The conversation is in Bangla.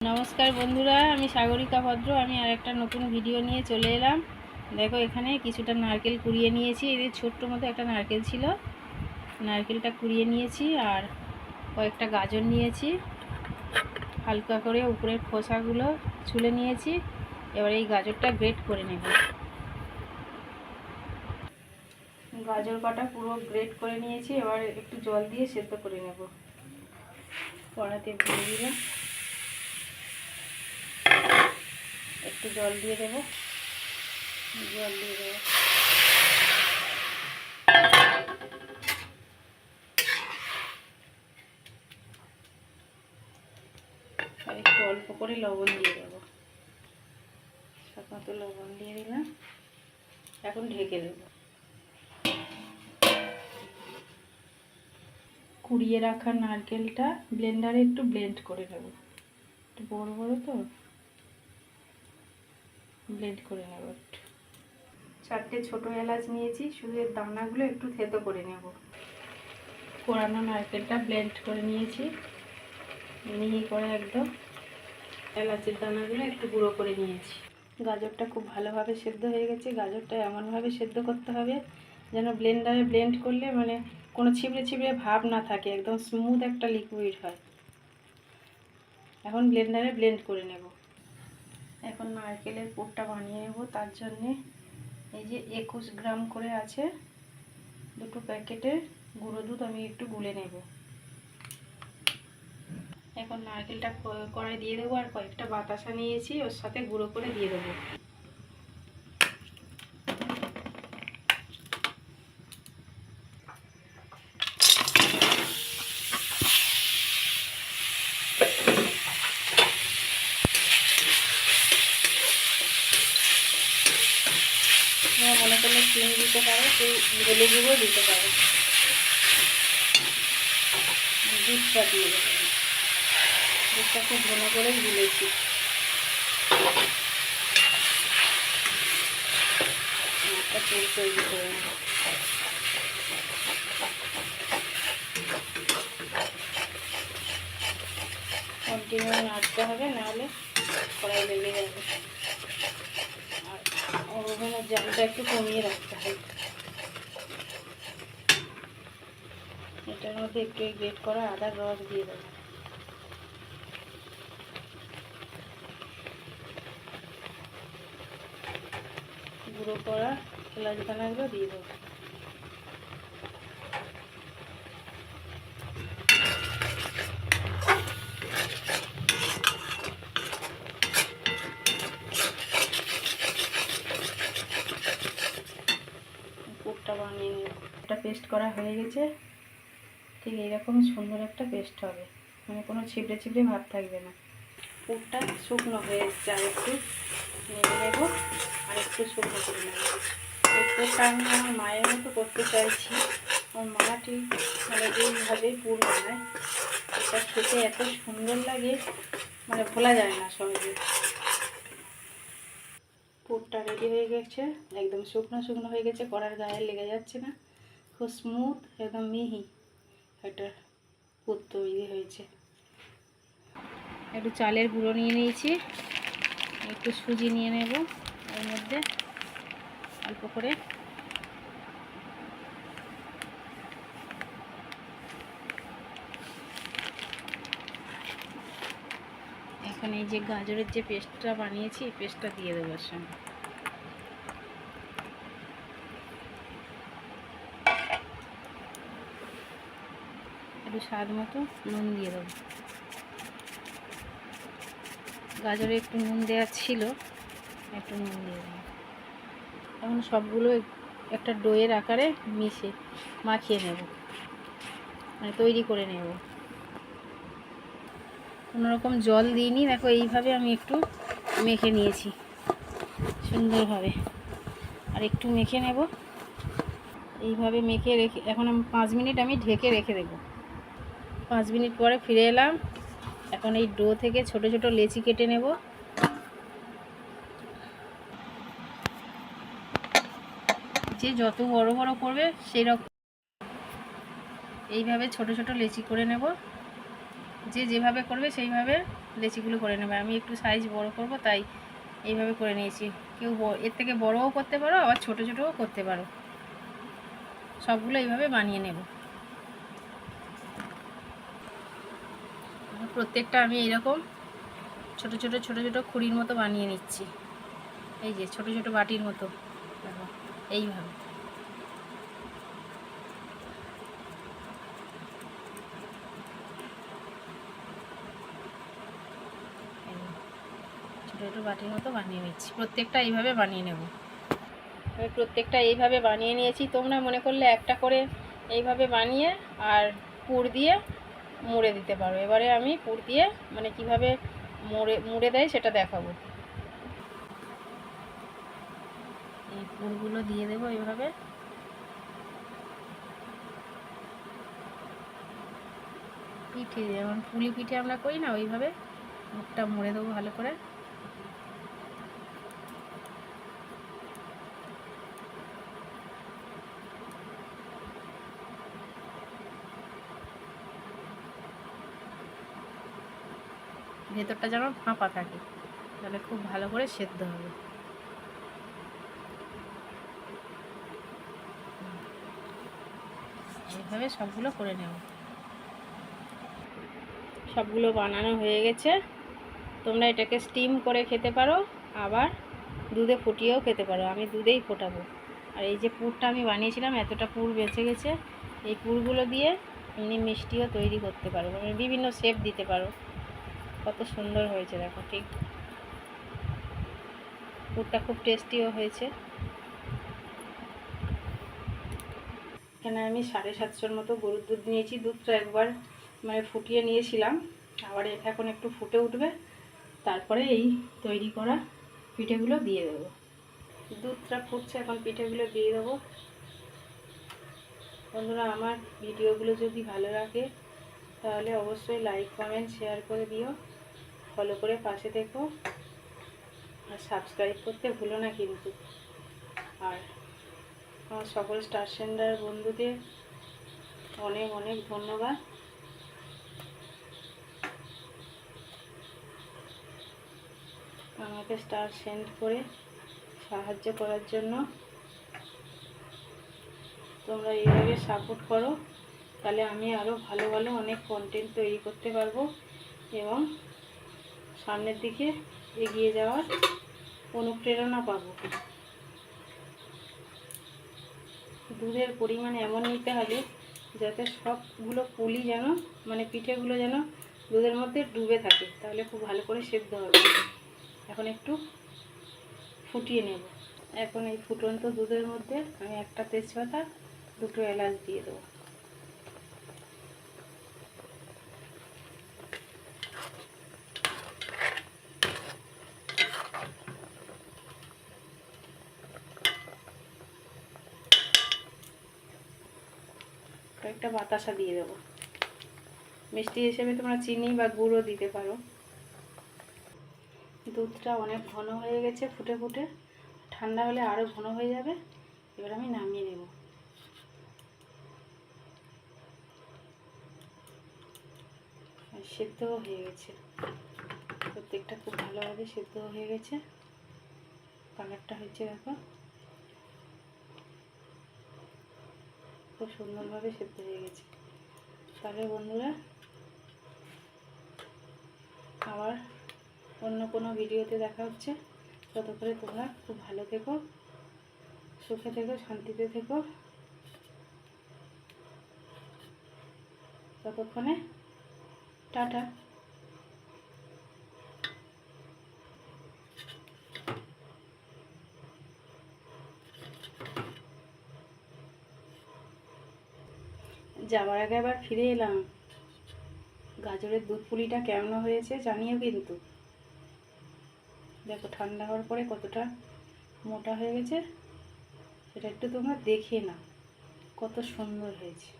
নমস্কার বন্ধুরা, আমি সাগরিকা ভদ্র। আমি আর একটা নতুন ভিডিও নিয়ে চলে এলাম। দেখো এখানে কিছুটা নারকেল কুড়িয়ে নিয়েছি। এদের ছোট্ট মতো একটা নারকেল ছিল, নারকেলটা কুড়িয়ে নিয়েছি আর কয়েকটা গাজর নিয়েছি। হালকা করে উপরের খোসাগুলো ছুলে নিয়েছি। এবার এই গাজরটা গ্রেট করে নেব। গাজর কটা পুরো গ্রেট করে নিয়েছি। এবার একটু জল দিয়ে সেদ্ধ করে নেব। কড়াতে দিয়ে দিলাম। একটু জল দিয়ে দেবো। জল দিয়ে দেবো। আর একটু অল্প করে লবণ দিয়ে দেবো। সব মতো লবণ দিয়ে দিলাম। এখন ঢেকে দেবো। কুড়িয়ে রাখা নারকেলটা ব্লেন্ডারে একটু ব্লেন্ড করে নেব। একটু বড় বড় তো। ব্লেন্ড করে নেব একটু। চারটে ছোট এলাচ নিয়েছি শুধু এর দানাগুলো একটু থেতো করে নেব। কোরানো নারকেলটা ব্লেন্ড করে নিয়েছি। নিয়ে করে একদম এলাচের দানাগুলো একটু গুঁড়ো করে নিয়েছি। গাজরটা খুব ভালোভাবে সেদ্ধ হয়ে গেছে। গাজরটা এমনভাবে সেদ্ধ করতে হবে যেন ব্লেন্ডারে ব্লেন্ড করলে মানে কোনো ছিবড়ে ছিবড়ে ভাব না থাকে একদম স্মুথ একটা লিকুইড হয়। এখন ব্লেন্ডারে ব্লেন্ড করে নেব। এখন নারকেলের পোটটা বানিয়ে নেব, তার জন্যে এই যে একুশ গ্রাম করে আছে দুটো প্যাকেটে গুঁড়ো দুধ আমি একটু গুলে নেব। এখন নারকেলটা কড়াই দিয়ে দেবো আর কয়েকটা বাতাসা নিয়েছি, ওর সাথে গুঁড়ো করে দিয়ে দেবো তোমরা মনে করলে চিনি পারো গলে গুঁড়ো দিতে পারো। দুধটা দিয়ে দুধটা খুব ঘন করে গুলেছি একটা চুল তৈরি করে কন্টিনিউ নাড়তে হবে, নাহলে কড়াই লেগে যাবে। আর ওভেনের জালটা একটু কমিয়ে রাখতে হবে। এটার মধ্যে একটু গ্রেট করা আদার রস দিয়ে দেবো। গুঁড়ো করা এলাচ দানাগুলো দিয়ে দেবো। পেস্ট করা হয়ে গেছে। ঠিক এইরকম সুন্দর একটা পেস্ট হবে। মানে কোনো ছিপড়ে ছিপড়ে ভাব থাকবে না। পুরটা শুকনো হয়ে আর একটু নেড়ে নেব, আর একটু শুকনো করে নেব। এই আমি আমার মায়ের মতো করতে চাইছি। আমার মা ঠিক মানে এইভাবে পুর বানায়। এটা খেতে এত সুন্দর লাগে মানে ভোলা যায় না সহজে। পুরটা রেডি হয়ে গেছে, একদম শুকনো শুকনো হয়ে গেছে, কড়ার গায়ে লেগে যাচ্ছে না। খুব স্মুথ একদম মিহি। একটা পুর তৈরি হয়েছে। একটু চালের গুঁড়ো নিয়ে নিয়েছি। একটু সুজি নিয়ে নেব এর মধ্যে অল্প করে। এখন এই যে গাজরের যে পেস্টটা বানিয়েছি পেস্টটা দিয়ে দেবো সঙ্গে একটু স্বাদ মতো নুন দিয়ে দেবো। গাজরে একটু নুন দেওয়া ছিল, একটু নুন দিয়ে দেবো। এখন সবগুলো একটা ডোয়ের আকারে মিশে মাখিয়ে নেব। মানে তৈরি করে নেব। রকম জল দিইনি, দেখো এইভাবে আমি একটু মেখে নিয়েছি, সুন্দরভাবে। আর একটু মেখে নেব। এইভাবে মেখে রেখে, এখন আমি পাঁচ মিনিট আমি ঢেকে রেখে দেবো। পাঁচ মিনিট পরে ফিরে এলাম। এখন এই ডো থেকে ছোট ছোট লেচি কেটে নেব। যে যত বড় বড় করবে, সেই রকম। এইভাবে ছোট ছোট লেচি করে নেব। যে যেভাবে করবে, সেইভাবে লেচিগুলো করে নেবে। আমি একটু সাইজ বড় করব, তাই এইভাবে করে নিয়েছি। কেউ এর থেকে বড়ও করতে পারো, আবার ছোট ছোটও করতে পারো। সবগুলো এইভাবে বানিয়ে নেব। প্রত্যেকটা আমি এরকম ছোট ছোট ছোট ছোট খুঁড়ির মতো বানিয়ে নিচ্ছি। এই যে ছোট ছোট বাটির মতো। দেখো, এইভাবে। ছোট ছোট বাটির মতো বানিয়ে নিচ্ছি। প্রত্যেকটা এইভাবে বানিয়ে নেব। আমি প্রত্যেকটা এইভাবে বানিয়ে নিয়েছি। তোমরা মনে করলে একটা করে এইভাবে বানিয়ে আর পুর দিয়ে মুড়ে দিতে পারো। এবারে আমি পুর দিয়ে মানে কীভাবে মুড়ে মুড়ে দেয় সেটা দেখাবো। এই পুরগুলো দিয়ে দেবো এইভাবে পিঠে, যেমন পুলি পিঠে আমরা করি না, ওইভাবে মুখটা মুড়ে দেবো ভালো করে। ভেতরটা যেন ফাঁপা থাকে। তাহলে খুব ভালো করে সেদ্ধ হবে। এইভাবে সবগুলো করে নেব। সবগুলো বানানো হয়ে গেছে। তোমরা এটাকে স্টিম করে খেতে পারো, আবার দুধে ফুটিয়েও খেতে পারো। আমি দুধেই ফোটাবো। আর এই যে পুরটা আমি বানিয়েছিলাম, এতটা পুর বেঁচে গেছে। এই পুরগুলো দিয়ে এমনি মিষ্টিও তৈরি করতে পারো। মানে বিভিন্ন শেপ দিতে পারো। কত সুন্দর হয়েছে, দেখো ঠিক। পুরটা খুব টেস্টিও হয়েছে। এখানে আমি সাড়ে সাতশোর মতো গরুর দুধ নিয়েছি, দুধটা একবার মানে ফুটিয়ে নিয়েছিলাম। আবার এখন একটু ফুটে উঠবে, তারপরে এই তৈরি করা পিঠেগুলো দিয়ে দেবো। দুধটা ফুটছে, এখন পিঠেগুলো দিয়ে দেবো। বন্ধুরা, আমার ভিডিওগুলো যদি ভালো লাগে, তাহলে অবশ্যই লাইক কমেন্ট শেয়ার করে দিও। ফলো করে পাশে দেখো। আর সাবস্ক্রাইব করতে ভুলো না কিন্তু। আর আমার সকল স্টার সেন্ডার বন্ধুদের অনেক অনেক ধন্যবাদ। আমাকে স্টার সেন্ড করে সাহায্য করার জন্য। তোমরা এইভাবে সাপোর্ট করো, তাহলে আমি আরও ভালো ভালো অনেক কন্টেন্ট তৈরি করতে পারব এবং সামনের দিকে এগিয়ে যাওয়ার অনুপ্রেরণা পাবো। দুধের পরিমাণ এমন নিতে হবে যাতে সবগুলো পুলি যেন মানে পিঠেগুলো যেন দুধের মধ্যে ডুবে থাকে, তাহলে খুব ভালো করে সেদ্ধ হবে। এখন একটু ফুটিয়ে নেব। এখন এই ফুটন্ত দুধের মধ্যে আমি একটা তেজপাতা, দুটো এলাচ দিয়ে দেবো। কয়েকটা বাতাসা দিয়ে দেবো। মিষ্টি হিসেবে তোমরা চিনি বা গুঁড়ো দিতে পারো। দুধটা অনেক ঘন হয়ে গেছে, ফুটে ফুটে। ঠান্ডা হলে আরও ঘন হয়ে যাবে। এবার আমি নামিয়ে নেব। সেদ্ধও হয়ে গেছে। প্রত্যেকটা খুব ভালোভাবে সেদ্ধ হয়ে গেছে। কালারটা হয়েছে দেখো। খুব সুন্দরভাবে সেদ্ধ হয়ে গেছে। তাহলে বন্ধুরা, আবার অন্য কোনো ভিডিওতে দেখা হচ্ছে। ততক্ষণে তোমরা খুব ভালো থেকো, সুখে থেকো, শান্তিতে থেকো। ততক্ষণে টাটা। যাওয়ার আগে আবার ফিরে এলাম। গাজরের দুধ পুলিটা কেমন হয়েছে জানিও কিন্তু দেখো, ঠান্ডা হওয়ার পরে কতটা মোটা হয়ে গেছে, সেটা একটু তোমরা দেখে না কত সুন্দর হয়েছে।